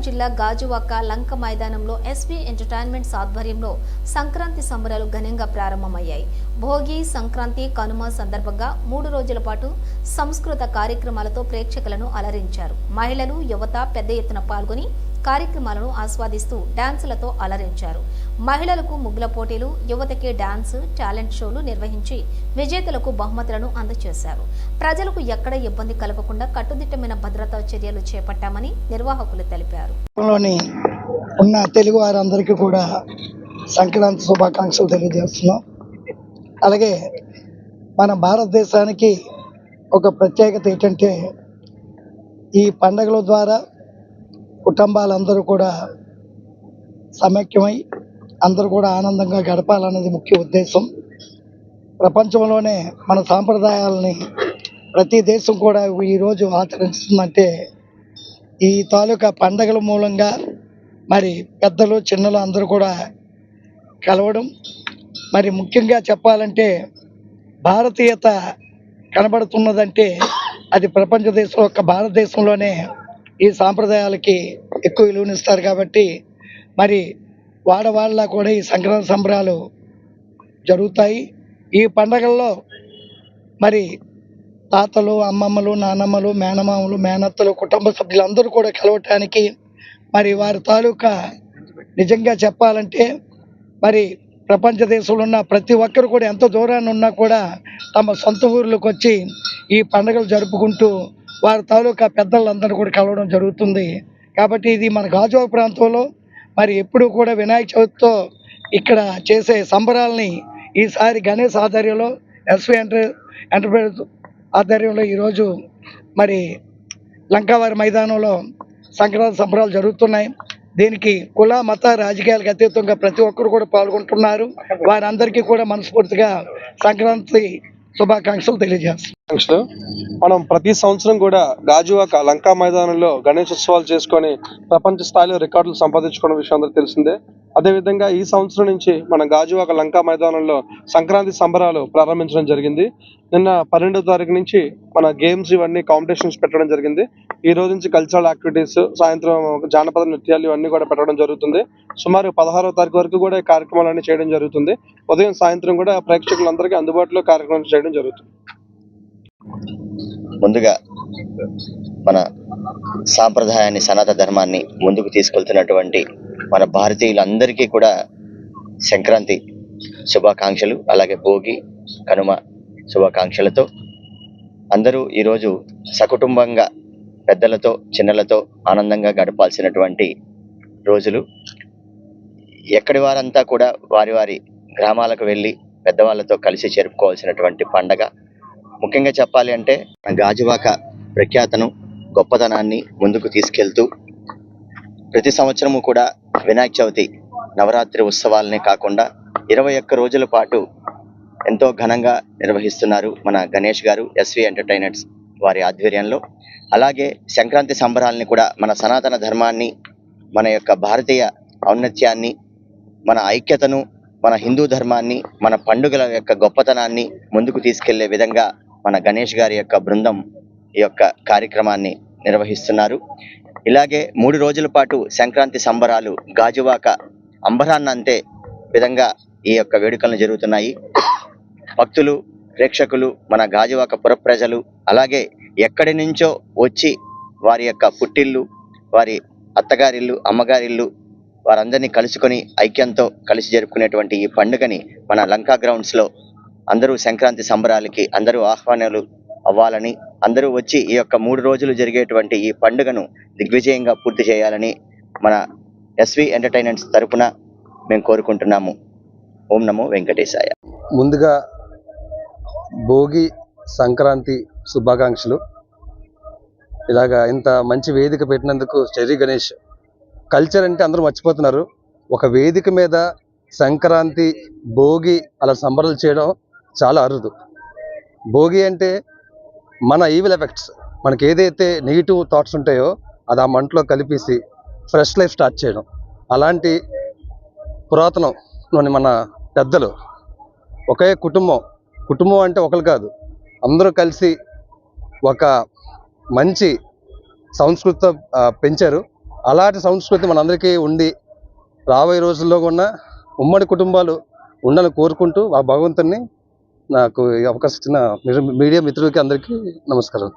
జిల్లా గాజువాక లంక మైదానంలో SP entertainments ఆధ్వర్యంలో సంక్రాంతి సంబరాలు ఘనంగా ప్రారంభమయ్యాయి. భోగి సంక్రాంతి కనుమ సందర్భంగా మూడు రోజుల పాటు సంస్కృత కార్యక్రమాలతో ప్రేక్షకులను అలరించారు. మహిళలు యువత పెద్ద ఎత్తున పాల్గొని కార్యక్రమాలను ఆస్వాదిస్తూ డాన్సులతో అలరించారు. మహిళలకు ముగ్గుల పోటీలు యువతకి డాన్స్ టాలెంట్ షోలు నిర్వహించి విజేతలకు బహుమతులను అందజేశారు. ప్రజలకు ఎక్కడ ఇబ్బంది కలగకుండా కట్టుదిట్టమైన భద్రతా చర్యలు చేపట్టామని నిర్వాహకులు తెలిపారు. ఉన్న తెలుగు వారందరికీ కూడా సంక్రాంతి శుభాకాంక్షలు తెలియజేస్తున్నాం. అలాగే మన భారతదేశానికి ఒక ప్రత్యేకత ఏంటంటే ఈ పండుగల ద్వారా కుటుంబాలందరూ కూడా సమైక్యమై అందరూ కూడా ఆనందంగా గడపాలన్నది ముఖ్య ఉద్దేశం. ప్రపంచంలోనే మన సాంప్రదాయాలని ప్రతి దేశం కూడా ఈరోజు ఆచరిస్తుందంటే ఈ తాలూకా పండగల మూలంగా మరి పెద్దలు చిన్నలు అందరూ కూడా కలవడం. మరి ముఖ్యంగా చెప్పాలంటే భారతీయత కనబడుతున్నదంటే అది ప్రపంచ దేశం యొక్క భారతదేశంలోనే ఈ సాంప్రదాయాలకి ఎక్కువ విలువనిస్తారు కాబట్టి మరి వాడవాళ్ళ కూడా ఈ సంక్రాంతి సంబరాలు జరుగుతాయి. ఈ పండగల్లో మరి తాతలు అమ్మమ్మలు నానమ్మలు మేనమామలు మేనత్తలు కుటుంబ సభ్యులందరూ కూడా కలవటానికి మరి వారి తాలూకా నిజంగా చెప్పాలంటే మరి ప్రపంచ దేశంలో ఉన్న ప్రతి ఒక్కరు కూడా ఎంత దూరాన్ని ఉన్నా కూడా తమ సొంత ఊర్లకు వచ్చి ఈ పండుగలు జరుపుకుంటూ వారి తాలూకా పెద్దలందరూ కూడా కలవడం జరుగుతుంది. కాబట్టి ఇది మన గాజువాక ప్రాంతంలో మరి ఎప్పుడు కూడా వినాయక చవితితో ఇక్కడ చేసే సంబరాల్ని ఈసారి గణేష్ ఆధ్వర్యంలో ఎస్వి ఎంటర్ ఎంటర్ప్రైజ్ ఆధ్వర్యంలో ఈరోజు మరి లంకావారి మైదానంలో సంక్రాంతి సంబరాలు జరుగుతున్నాయి. దీనికి కుల మత రాజకీయాలకు అతీతంగా ప్రతి ఒక్కరు కూడా పాల్గొంటున్నారు. వారందరికీ కూడా మనస్ఫూర్తిగా సంక్రాంతి శుభాకాంక్షలు తెలియజేస్తాం మనం ప్రతి సంవత్సరం కూడా గాజువాక లంకా మైదానంలో గణేష్ ఉత్సవాలు చేసుకొని ప్రపంచ స్థాయిలో రికార్డులు సంపాదించుకున్న విషయం అందరూ తెలిసిందే. అదేవిధంగా ఈ సంవత్సరం నుంచి మన గాజువాక లంకా మైదానంలో సంక్రాంతి సంబరాలు ప్రారంభించడం జరిగింది. నిన్న పన్నెండో తారీఖు నుంచి మన గేమ్స్ ఇవన్నీ కాంపిటీషన్స్ పెట్టడం జరిగింది. ఈ రోజు నుంచి కల్చరల్ యాక్టివిటీస్ సాయంత్రం జానపద నృత్యాలు ఇవన్నీ కూడా పెట్టడం జరుగుతుంది. సుమారు పదహారో తారీఖు వరకు కూడా ఈ కార్యక్రమాలన్నీ చేయడం జరుగుతుంది. ఉదయం సాయంత్రం కూడా ప్రేక్షకులందరికీ అందుబాటులో కార్యక్రమం చేయడం జరుగుతుంది. ముందుగా మన సాంప్రదాయాన్ని సనాతన ధర్మాన్ని ముందుకు తీసుకెళ్తున్నటువంటి మన భారతీయులందరికీ కూడా సంక్రాంతి శుభాకాంక్షలు అలాగే భోగి కనుమ శుభాకాంక్షలతో అందరూ ఈరోజు సకుటుంబంగా పెద్దలతో చిన్నలతో ఆనందంగా గడపాల్సినటువంటి రోజులు. ఎక్కడి వారంతా కూడా వారి వారి గ్రామాలకు వెళ్ళి పెద్దవాళ్ళతో కలిసి జరుపుకోవాల్సినటువంటి పండగ. ముఖ్యంగా చెప్పాలి అంటే గాజువాక ప్రఖ్యాతను గొప్పతనాన్ని ముందుకు తీసుకెళ్తూ ప్రతి సంవత్సరము కూడా వినాయక చవితి నవరాత్రి ఉత్సవాలనే కాకుండా ఇరవై ఒక్క రోజుల పాటు ఎంతో ఘనంగా నిర్వహిస్తున్నారు మన గణేష్ గారు ఎస్వి ఎంటర్టైనర్స్ వారి ఆధ్వర్యంలో. అలాగే సంక్రాంతి సంబరాల్ని కూడా మన సనాతన ధర్మాన్ని మన యొక్క భారతీయ ఔన్నత్యాన్ని మన ఐక్యతను మన హిందూ ధర్మాన్ని మన పండుగల యొక్క గొప్పతనాన్ని ముందుకు తీసుకెళ్ళే విధంగా మన గణేష్ గారి యొక్క బృందం ఈ యొక్క కార్యక్రమాన్ని నిర్వహిస్తున్నారు. ఇలాగే మూడు రోజుల పాటు సంక్రాంతి సంబరాలు గాజువాక అంబరాన్నంతే విధంగా ఈ యొక్క వేడుకలను జరుగుతున్నాయి. భక్తులు ప్రేక్షకులు మన గాజువాక పుర ప్రజలు అలాగే ఎక్కడి నుంచో వచ్చి వారి యొక్క పుట్టిల్లు వారి అత్తగారిల్లు అమ్మగారిల్లు వారందరినీ కలుసుకొని ఐక్యంతో కలిసి జరుపుకునేటువంటి ఈ పండుగని మన లంకా గ్రౌండ్స్లో అందరూ సంక్రాంతి సంబరాలకి అందరూ ఆహ్వానాలు అవ్వాలని అందరూ వచ్చి ఈ యొక్క మూడు రోజులు జరిగేటువంటి ఈ పండుగను దిగ్విజయంగా పూర్తి చేయాలని మన ఎస్వి ఎంటర్టైన్మెంట్స్ తరపున మేము కోరుకుంటున్నాము. ఓం నమో వెంకటేశాయ. ముందుగా భోగి సంక్రాంతి శుభాకాంక్షలు. ఇలాగా ఇంత మంచి వేదిక పెట్టినందుకు చెర్రీ గణేష్ కల్చర్ అంటే అందరూ మర్చిపోతున్నారు. ఒక వేదిక మీద సంక్రాంతి భోగి అలా సంబరాలు చేయడం చాలా అరుదు. భోగి అంటే మన ఈవిల్ ఎఫెక్ట్స్ మనకి ఏదైతే నెగిటివ్ థాట్స్ ఉంటాయో అది ఆ మంటలో కలిపేసి ఫ్రెష్ లైఫ్ స్టార్ట్ చేయడం. అలాంటి పురాతనంలోని మన పెద్దలు ఒకే కుటుంబం. కుటుంబం అంటే ఒకరు కాదు. అందరూ కలిసి ఒక మంచి సంస్కృతితో పెంచారు. అలాంటి సంస్కృతి మనందరికీ ఉండి రాబోయే రోజుల్లో కూడా ఉమ్మడి కుటుంబాలు ఉండాలని కోరుకుంటూ ఆ భగవంతుని నాకు అవకాశం ఇచ్చిన మీడియా మిత్రులకి అందరికీ నమస్కారం.